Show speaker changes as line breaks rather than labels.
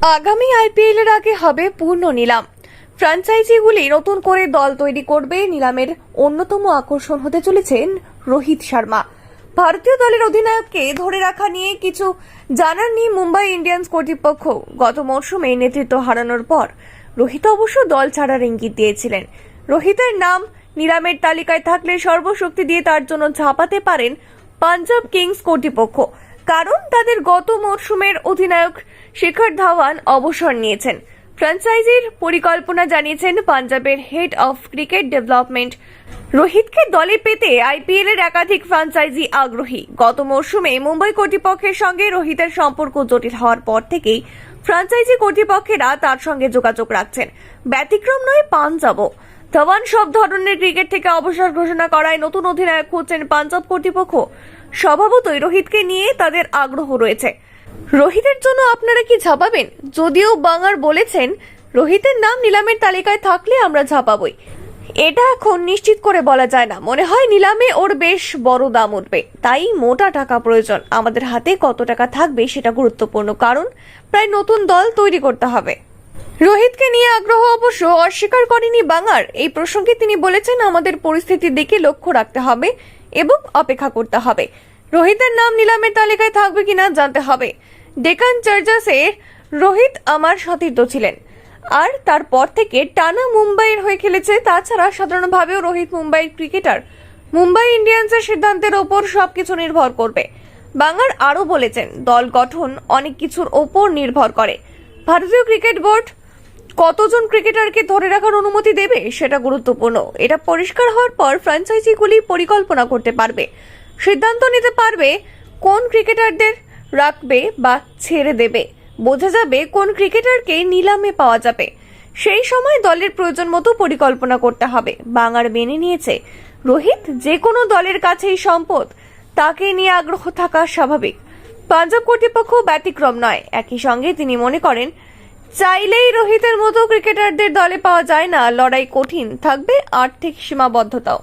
আগামী আইপিএল এর আগে হবে পূর্ণ নিলাম। ফ্র্যাঞ্চাইজিগুলি নতুন করে দল তৈরি করবে। নিলামের অন্যতম আকর্ষণ হতে চলেছেন রোহিত শর্মা। ভারতীয় দলের অধিনায়ককে ধরে রাখা নিয়ে কিছু জানাননি মুম্বাই ইন্ডিয়ান্স কর্তৃপক্ষ। গত মরশুমে নেতৃত্ব হারানোর পর রোহিত অবশ্য দল ছাড়ার ইঙ্গিত দিয়েছিলেন। রোহিতের নাম নিলামের তালিকায় থাকলে সর্বশক্তি দিয়ে তার জন্য ঝাঁপাতে পারেন পাঞ্জাব কিংস কর্তৃপক্ষ। কারণ তাদের গত মরশুমের অধিনায়ক শেখর ধাওয়ান অবসর নিয়েছেন। ফ্র্যাঞ্চাইজির পরিকল্পনা জানিয়েছেন পাঞ্জাবের হেড অফ ক্রিকেট ডেভেলপমেন্ট রোহিতকে দলে পেতে আইপিএল এর একাধিক ফ্র্যাঞ্চাইজি আগ্রহী। গত মরশুমে মুম্বাই কর্তৃপক্ষের সঙ্গে রোহিতের সম্পর্ক জটিল হওয়ার পর থেকেই ফ্র্যাঞ্চাইজি কর্তৃপক্ষেরা তার সঙ্গে যোগাযোগ রাখছেন। ব্যতিক্রম নয়, পাঞ্জাবও। ধওয়ান সব ধরনের ক্রিকেট থেকে অবসর ঘোষণা করায় নতুন অধিনায়ক হচ্ছেন পাঞ্জাব কর্তৃপক্ষ। স্বভাবতই রোহিতকে নিয়ে তাদের আগ্রহ রয়েছে। রোহিতের জন্য আপনারা কি ঝাঁপাবেন? যদিও বাঙার বলেছেন, রোহিতের নাম নিলামের তালিকায় থাকলে আমরা ঝাঁপাবই। এটা এখন নিশ্চিত করে বলা যায় না। মনে হয় নিলামে ওর বেশ বড় দাম উঠবে। তাই মোটা টাকা প্রয়োজন। আমাদের হাতে কত টাকা থাকবে সেটা গুরুত্বপূর্ণ। কারণ, প্রায় নতুন দল তৈরি করতে হবে। রোহিতকে নিয়ে আগ্রহ অবশ্য অস্বীকার করেনি বাঙার এই প্রসঙ্গে তিনি বলেছেন, আমাদের পরিস্থিতির দিকে লক্ষ্য রাখতে হবে এবং অপেক্ষা করতে হবে। রোহিতের নাম নিলামের তালিকায় থাকবে কিনা জানতে হবে। ডেকান চার্জার্সে রোহিত আমার সতীর্থ ছিলেন। আর তারপর থেকে টানা মুম্বাইয়ের হয়ে খেলেছে। তাছাড়া সাধারণভাবেও রোহিত মুম্বাইয়ের ক্রিকেটার। মুম্বাই ইন্ডিয়ান্সের সিদ্ধান্তের ওপর সবকিছু নির্ভর করবে। বাঙার আরও বলেছেন, দল গঠন অনেক কিছুর ওপর নির্ভর করে। ভারতীয় ক্রিকেট বোর্ড কতজন ক্রিকেটারকে ধরে রাখার অনুমতি দেবে সেটা গুরুত্বপূর্ণ। এটা পরিষ্কার হওয়ার পর ফ্র্যাঞ্চাইজিগুলি পরিকল্পনা করতে পারবে। সিদ্ধান্ত নিতে পারবে কোন ক্রিকেটারদের রাখবে বা ছেড়ে দেবে। বোঝা যাবে কোন ক্রিকেটারকে নিলামে পাওয়া যাবে। সেই সময় দলের প্রয়োজন মতো পরিকল্পনা করতে হবে। বাঙার মেনে নিয়েছে রোহিত যে কোনো দলের কাছেই সম্পদ, তাকে নিয়ে আগ্রহ থাকা স্বাভাবিক। পাঞ্জাব কর্তৃপক্ষ ব্যতিক্রম নয়। একই সঙ্গে তিনি মনে করেন চাইলেই রোহিতের মতো ক্রিকেটারদের দলে পাওয়া যায় না। লড়াই কঠিন। থাকবে আর্থিক সীমাবদ্ধতাও।